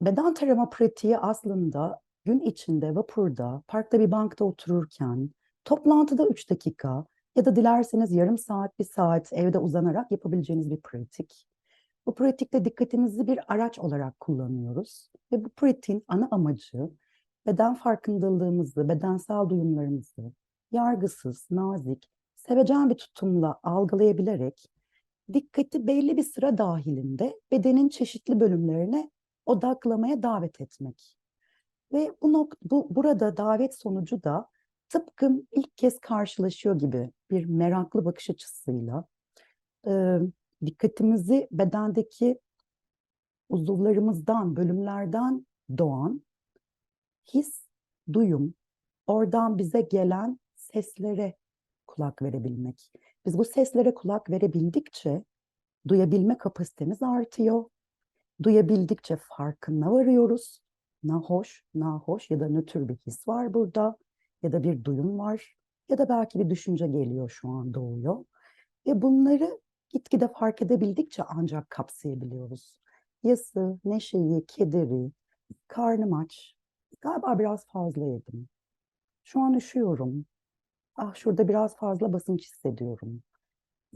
Beden tarama pratiği aslında gün içinde vapurda, parkta bir bankta otururken, toplantıda 3 dakika ya da dilerseniz yarım saat, bir saat evde uzanarak yapabileceğiniz bir pratik. Bu pratikte dikkatimizi bir araç olarak kullanıyoruz ve bu pratiğin ana amacı beden farkındalığımızı, bedensel duyumlarımızı yargısız, nazik, sevecen bir tutumla algılayabilerek dikkati belli bir sıra dahilinde bedenin çeşitli bölümlerine odaklamaya davet etmek. Ve bu, nok bu burada davet sonucu da tıpkı ilk kez karşılaşıyor gibi bir meraklı bakış açısıyla e, dikkatimizi bedendeki uzuvlarımızdan, bölümlerden doğan his, duyum, oradan bize gelen seslere kulak verebilmek. Biz bu seslere kulak verebildikçe duyabilme kapasitemiz artıyor. Duyabildikçe farkına varıyoruz. Nahoş, nahoş ya da nötr bir his var burada ya da bir duyum var ya da belki bir düşünce geliyor şu an doğuyor. Ve bunları gitgide fark edebildikçe ancak kapsayabiliyoruz. Yası, neşeyi, kederi, karnım aç, galiba biraz fazla yedim. Şu an üşüyorum. Ah şurada biraz fazla basınç hissediyorum.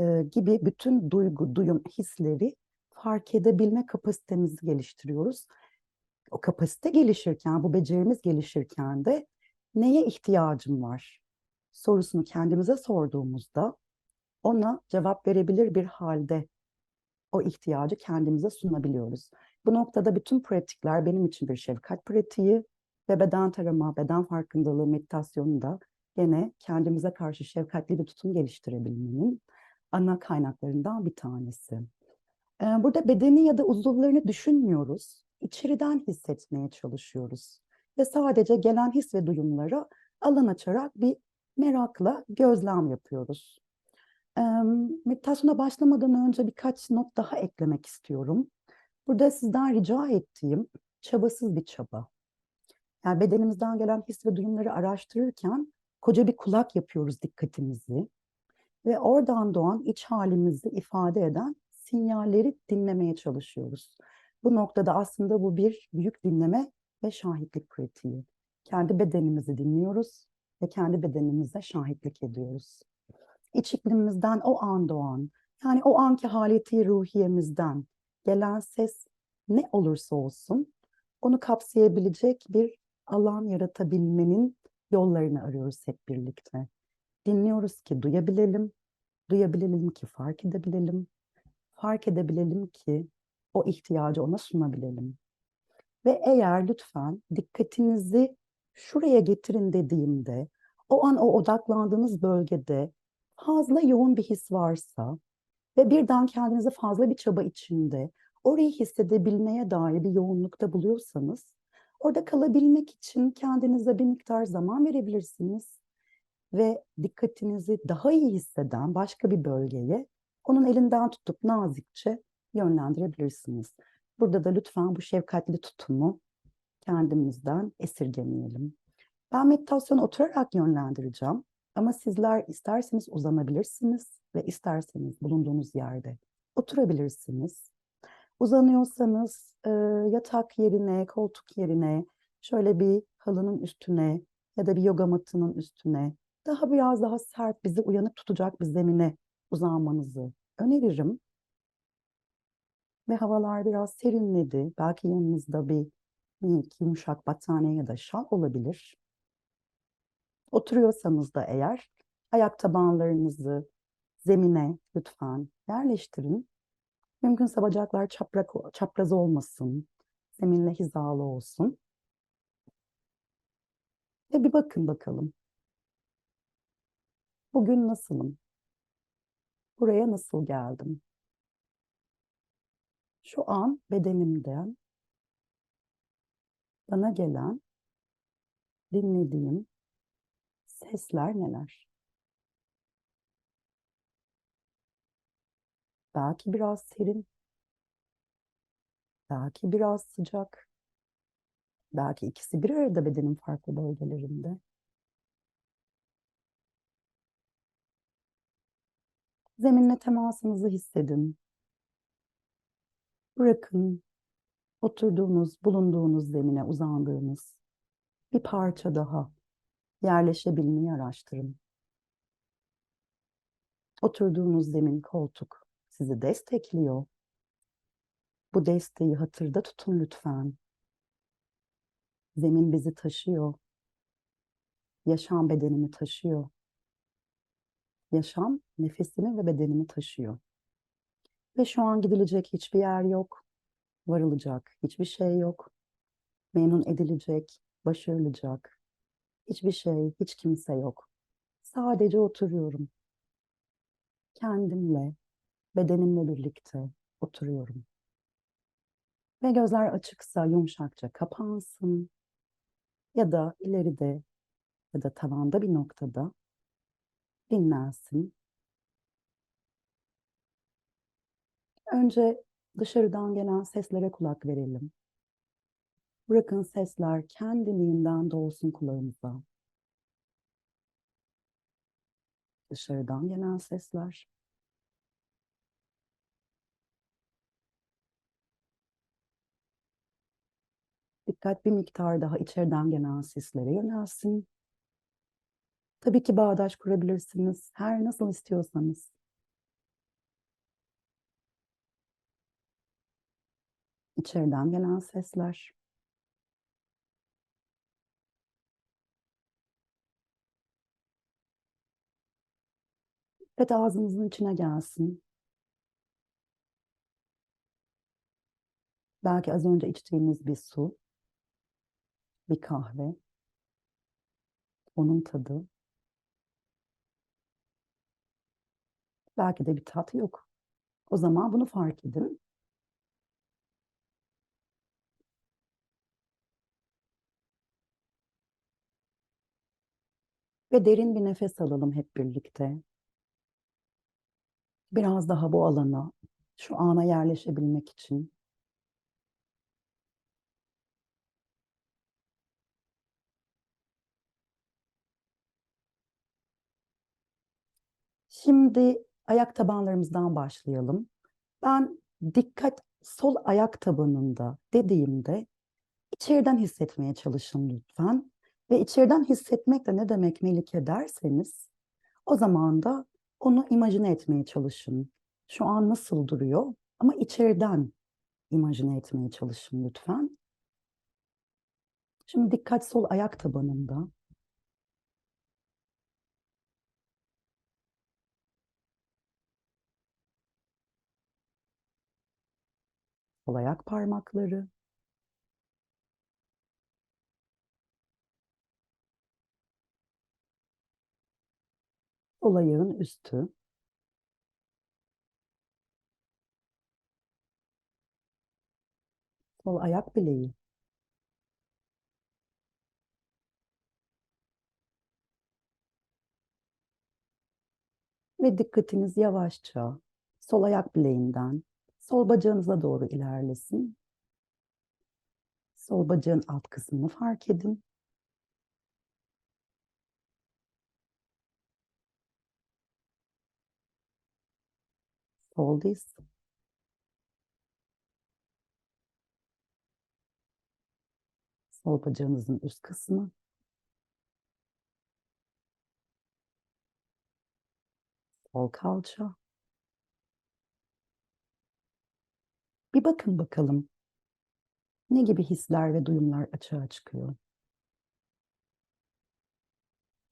Ee, gibi bütün duygu, duyum, hisleri fark edebilme kapasitemizi geliştiriyoruz. O kapasite gelişirken, bu becerimiz gelişirken de neye ihtiyacım var sorusunu kendimize sorduğumuzda ona cevap verebilir bir halde o ihtiyacı kendimize sunabiliyoruz. Bu noktada bütün pratikler benim için bir şefkat pratiği ve beden tarama, beden farkındalığı meditasyonu da gene kendimize karşı şefkatli bir tutum geliştirebilmenin ana kaynaklarından bir tanesi. Burada bedeni ya da uzuvlarını düşünmüyoruz. İçeriden hissetmeye çalışıyoruz. Ve sadece gelen his ve duyumlara alan açarak bir merakla gözlem yapıyoruz. Meditasyona başlamadan önce birkaç not daha eklemek istiyorum. Burada sizden rica ettiğim çabasız bir çaba. Yani bedenimizden gelen his ve duyumları araştırırken koca bir kulak yapıyoruz dikkatimizi ve oradan doğan iç halimizi ifade eden sinyalleri dinlemeye çalışıyoruz. Bu noktada aslında bu bir büyük dinleme ve şahitlik pratiği. Kendi bedenimizi dinliyoruz ve kendi bedenimize şahitlik ediyoruz. İç iklimimizden o an doğan, yani o anki haleti ruhiyemizden gelen ses ne olursa olsun onu kapsayabilecek bir alan yaratabilmenin yollarını arıyoruz hep birlikte. Dinliyoruz ki duyabilelim, duyabilelim ki fark edebilelim, fark edebilelim ki o ihtiyacı ona sunabilelim. Ve eğer lütfen dikkatinizi şuraya getirin dediğimde, o an o odaklandığınız bölgede fazla yoğun bir his varsa ve birden kendinizi fazla bir çaba içinde orayı hissedebilmeye dair bir yoğunlukta buluyorsanız, orada kalabilmek için kendinize bir miktar zaman verebilirsiniz ve dikkatinizi daha iyi hisseden başka bir bölgeye onun elinden tutup nazikçe yönlendirebilirsiniz. Burada da lütfen bu şefkatli tutumu kendimizden esirgemeyelim. Ben meditasyonu oturarak yönlendireceğim ama sizler isterseniz uzanabilirsiniz ve isterseniz bulunduğunuz yerde oturabilirsiniz. Uzanıyorsanız e, yatak yerine, koltuk yerine, şöyle bir halının üstüne ya da bir yoga matının üstüne daha biraz daha sert bizi uyanık tutacak bir zemine uzanmanızı öneririm. Ve havalar biraz serinledi. Belki yanınızda bir minik yumuşak battaniye ya da şal olabilir. Oturuyorsanız da eğer ayak tabanlarınızı zemine lütfen yerleştirin. Mümkünse bacaklar çaprak, çapraz olmasın. Zeminle hizalı olsun. Ve bir bakın bakalım. Bugün nasılım? Buraya nasıl geldim? Şu an bedenimden bana gelen, dinlediğim sesler neler? Belki biraz serin, belki biraz sıcak, belki ikisi bir arada bedenin farklı bölgelerinde. Zeminle temasınızı hissedin. Bırakın oturduğunuz, bulunduğunuz zemine uzandığınız bir parça daha yerleşebilmeyi araştırın. Oturduğunuz zemin koltuk sizi destekliyor. Bu desteği hatırda tutun lütfen. Zemin bizi taşıyor. Yaşam bedenimi taşıyor. Yaşam nefesimi ve bedenimi taşıyor. Ve şu an gidilecek hiçbir yer yok. Varılacak hiçbir şey yok. Memnun edilecek, başarılacak hiçbir şey, hiç kimse yok. Sadece oturuyorum. Kendimle, bedenimle birlikte oturuyorum. Ve gözler açıksa yumuşakça kapansın ya da ileride ya da tavanda bir noktada dinlensin. Önce dışarıdan gelen seslere kulak verelim. Bırakın sesler kendiliğinden dolsun kulağımıza. Dışarıdan gelen sesler. Dikkat bir miktar daha içeriden gelen seslere yönelsin. Tabii ki bağdaş kurabilirsiniz. Her nasıl istiyorsanız. İçeriden gelen sesler. Evet ağzınızın içine gelsin. Belki az önce içtiğiniz bir su, bir kahve, onun tadı. Belki de bir tat yok. O zaman bunu fark edin. Ve derin bir nefes alalım hep birlikte. Biraz daha bu alana, şu ana yerleşebilmek için. Şimdi ayak tabanlarımızdan başlayalım. Ben dikkat sol ayak tabanında dediğimde içeriden hissetmeye çalışın lütfen. Ve içeriden hissetmek de ne demek Melike derseniz o zaman da onu imajine etmeye çalışın. Şu an nasıl duruyor ama içeriden imajine etmeye çalışın lütfen. Şimdi dikkat sol ayak tabanında. Sol ayak parmakları. Sol ayağın üstü. Sol ayak bileği. Ve dikkatiniz yavaşça sol ayak bileğinden sol bacağınıza doğru ilerlesin. Sol bacağın alt kısmını fark edin. Sol diz. Sol bacağınızın üst kısmı. Sol kalça. Bir bakın bakalım ne gibi hisler ve duyumlar açığa çıkıyor.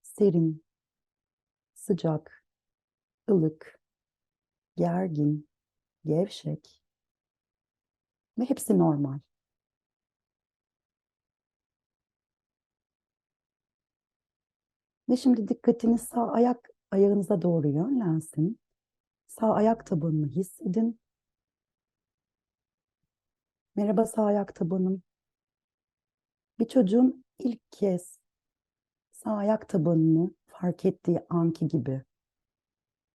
Serin, sıcak, ılık, gergin, gevşek ve hepsi normal. Ve şimdi dikkatiniz sağ ayak ayağınıza doğru yönlensin. Sağ ayak tabanını hissedin. Merhaba sağ ayak tabanım. Bir çocuğun ilk kez sağ ayak tabanını fark ettiği anki gibi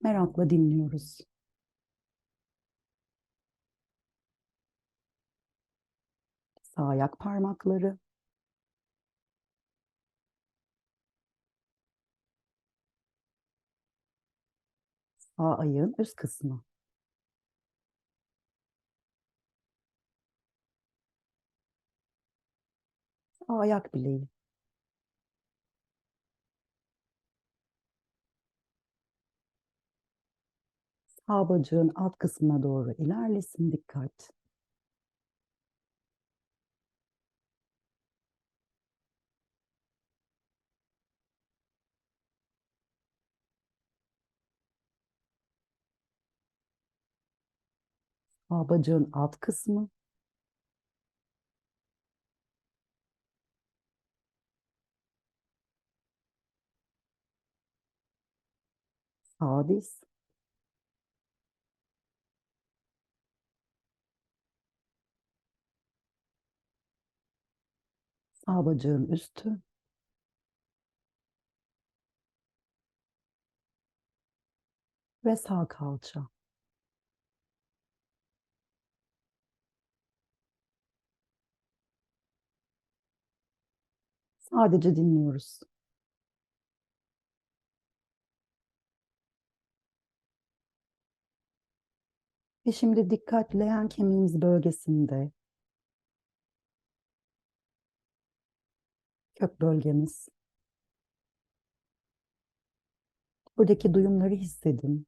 merakla dinliyoruz. Sağ ayak parmakları. Sağ ayağın üst kısmı. Ayak bileği. Sağ bacağın alt kısmına doğru ilerlesin dikkat. Sağ bacağın alt kısmı. Diz. Sağ bacağın üstü. Ve sağ kalça. Sadece dinliyoruz. Ve şimdi dikkat leğen kemiğimiz bölgesinde kök bölgemiz. Buradaki duyumları hissedin.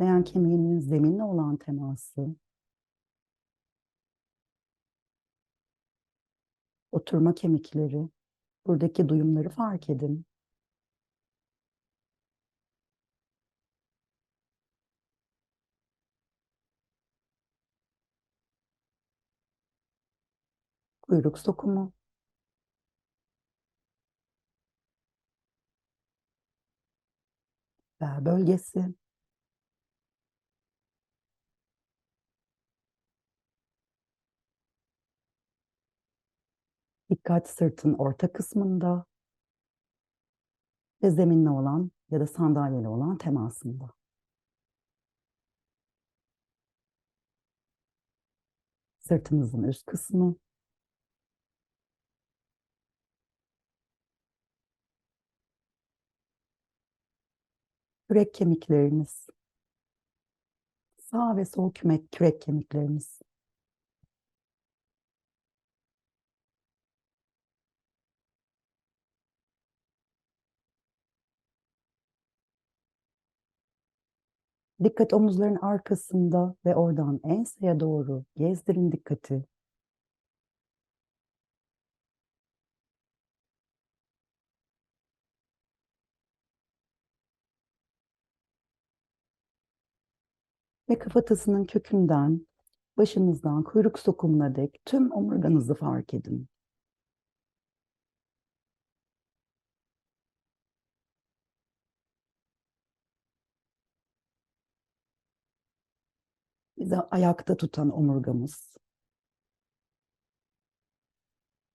Leğen kemiğinin zeminle olan teması. Oturma kemikleri. Buradaki duyumları fark edin. Kuyruk sokumu. Bel bölgesi. Dikkat sırtın orta kısmında ve zeminle olan ya da sandalyeli olan temasında. Sırtınızın üst kısmı. Kürek kemikleriniz. Sağ ve sol kümek, kürek kemikleriniz. Dikkat omuzların arkasında ve oradan enseye doğru gezdirin dikkati. Ve kafatasının kökünden, başınızdan kuyruk sokumuna dek tüm omurganızı fark edin. Bizi ayakta tutan omurgamız.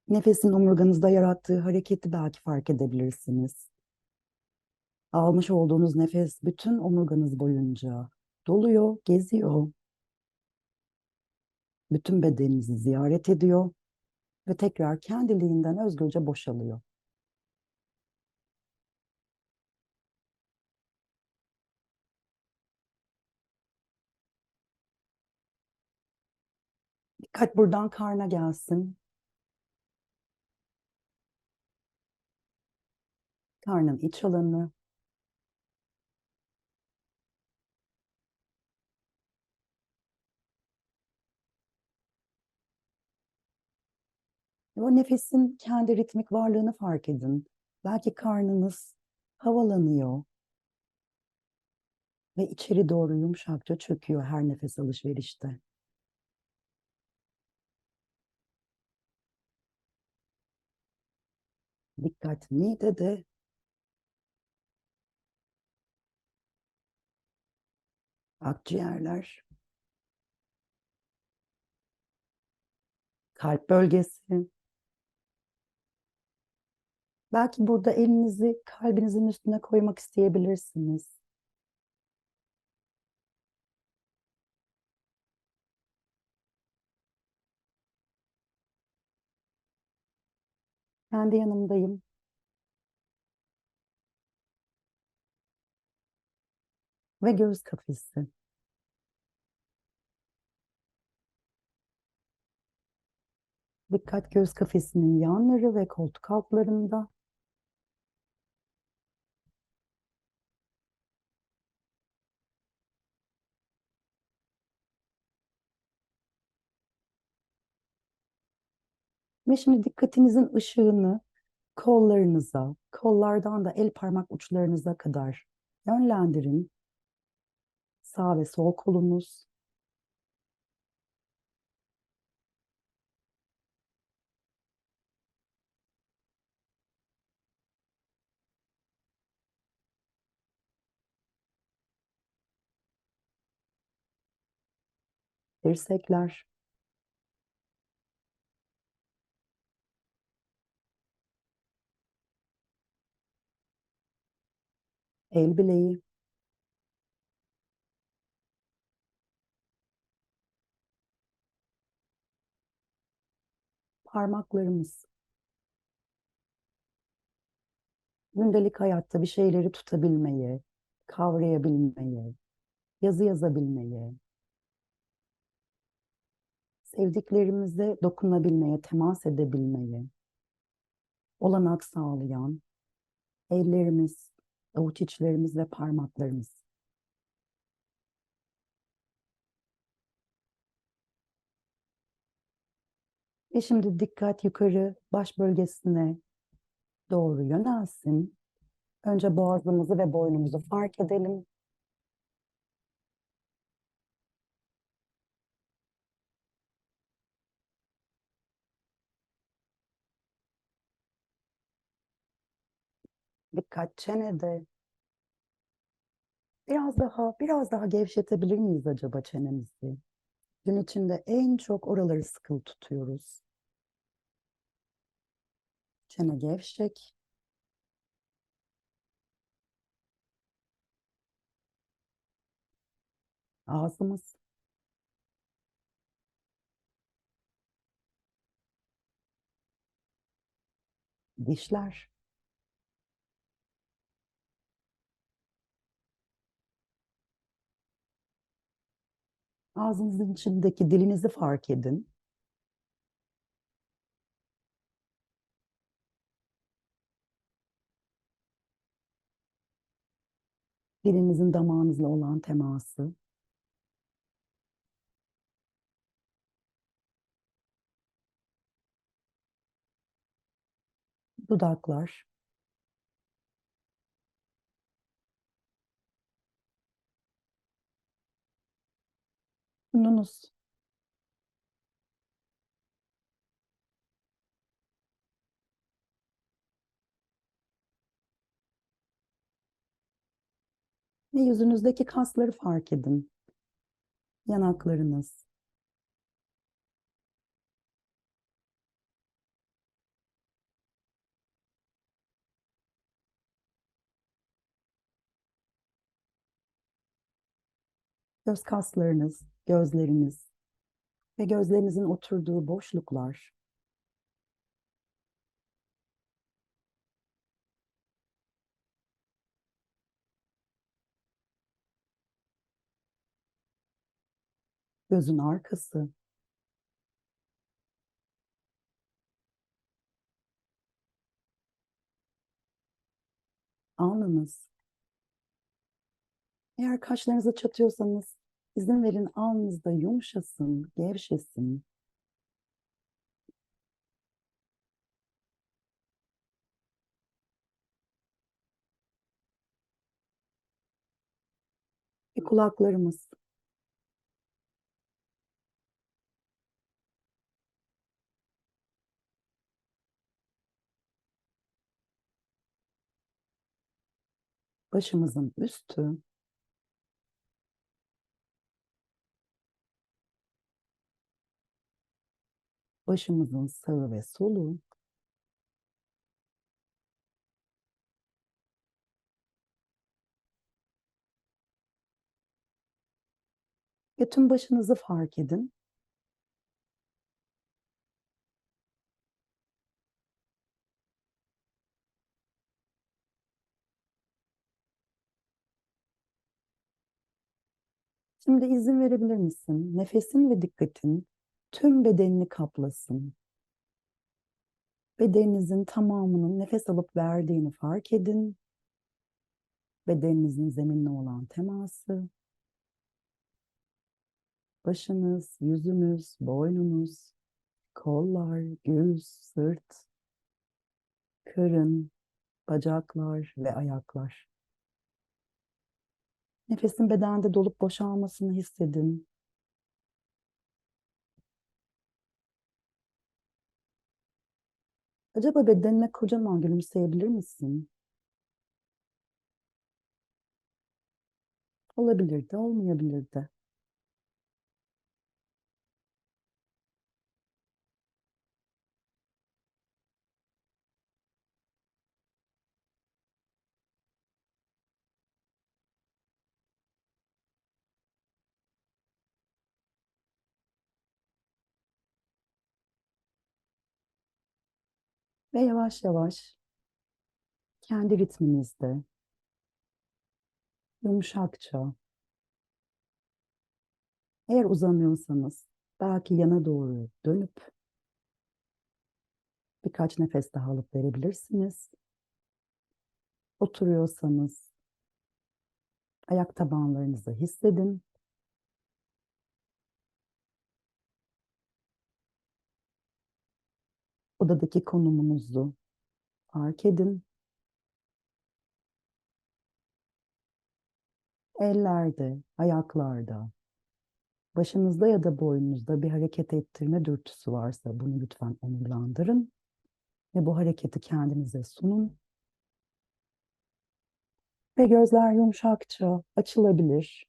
Nefesin omurganızda yarattığı hareketi belki fark edebilirsiniz. Almış olduğunuz nefes bütün omurganız boyunca doluyor, geziyor. Bütün bedeninizi ziyaret ediyor ve tekrar kendiliğinden özgürce boşalıyor. Dikkat buradan karna gelsin. Karnın iç alanı. Ve o nefesin kendi ritmik varlığını fark edin. Belki karnınız havalanıyor ve içeri doğru yumuşakça çöküyor her nefes alışverişte. Dikkat midede. Akciğerler. Kalp bölgesi. Belki burada elinizi kalbinizin üstüne koymak isteyebilirsiniz. Ben de yanımdayım. Ve göğüs kafesi. Dikkat göğüs kafesinin yanları ve koltuk altlarında. Şimdi dikkatinizin ışığını kollarınıza, kollardan da el parmak uçlarınıza kadar yönlendirin. Sağ ve sol kolunuz, dirsekler, el bileği, parmaklarımız. Gündelik hayatta bir şeyleri tutabilmeyi, kavrayabilmeyi, yazı yazabilmeyi, sevdiklerimize dokunabilmeye, temas edebilmeyi olanak sağlayan ellerimiz, avuç içlerimiz ve parmaklarımız. Ve şimdi dikkat yukarı baş bölgesine doğru yönelsin. Önce boğazımızı ve boynumuzu fark edelim. Dikkat çenede. Biraz daha, biraz daha gevşetebilir miyiz acaba çenemizi? Gün içinde en çok oraları sıkı tutuyoruz. Çene gevşek. Ağzımız. Dişler. Ağzınızın içindeki dilinizi fark edin. Dilinizin damağınızla olan teması. Dudaklar. Burnunuz. Ve yüzünüzdeki kasları fark edin. Yanaklarınız. Göz kaslarınız, gözleriniz ve gözlerinizin oturduğu boşluklar. Gözün arkası. Alnınız. Eğer kaşlarınızı çatıyorsanız izin verin alnınızda yumuşasın, gevşesin. Ve kulaklarımız. Başımızın üstü. Başımızın sağı ve solu. Ve tüm başınızı fark edin. Şimdi izin verebilir misin? Nefesin ve dikkatin tüm bedenini kaplasın. Bedeninizin tamamının nefes alıp verdiğini fark edin. Bedeninizin zeminle olan teması. Başınız, yüzünüz, boynunuz, kollar, göğüs, sırt, karın, bacaklar ve ayaklar. Nefesin bedende dolup boşalmasını hissedin. Acaba bedenine kocaman gülümseyebilir misin? Olabilir de, olmayabilir de. Ve yavaş yavaş kendi ritminizde yumuşakça eğer uzanıyorsanız belki yana doğru dönüp birkaç nefes daha alıp verebilirsiniz. Oturuyorsanız ayak tabanlarınızı hissedin. Odadaki konumunuzu fark edin. Ellerde, ayaklarda, başınızda ya da boynunuzda bir hareket ettirme dürtüsü varsa bunu lütfen onurlandırın ve bu hareketi kendinize sunun. Ve gözler yumuşakça açılabilir.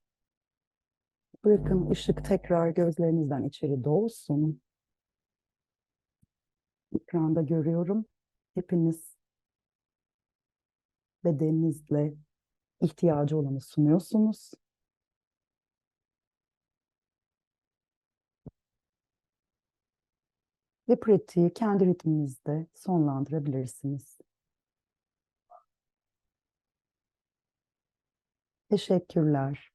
Bırakın ışık tekrar gözlerinizden içeri doğsun. Ekranda görüyorum. Hepiniz bedeninizle ihtiyacı olanı sunuyorsunuz. Ve pratiği kendi ritminizde sonlandırabilirsiniz. Teşekkürler.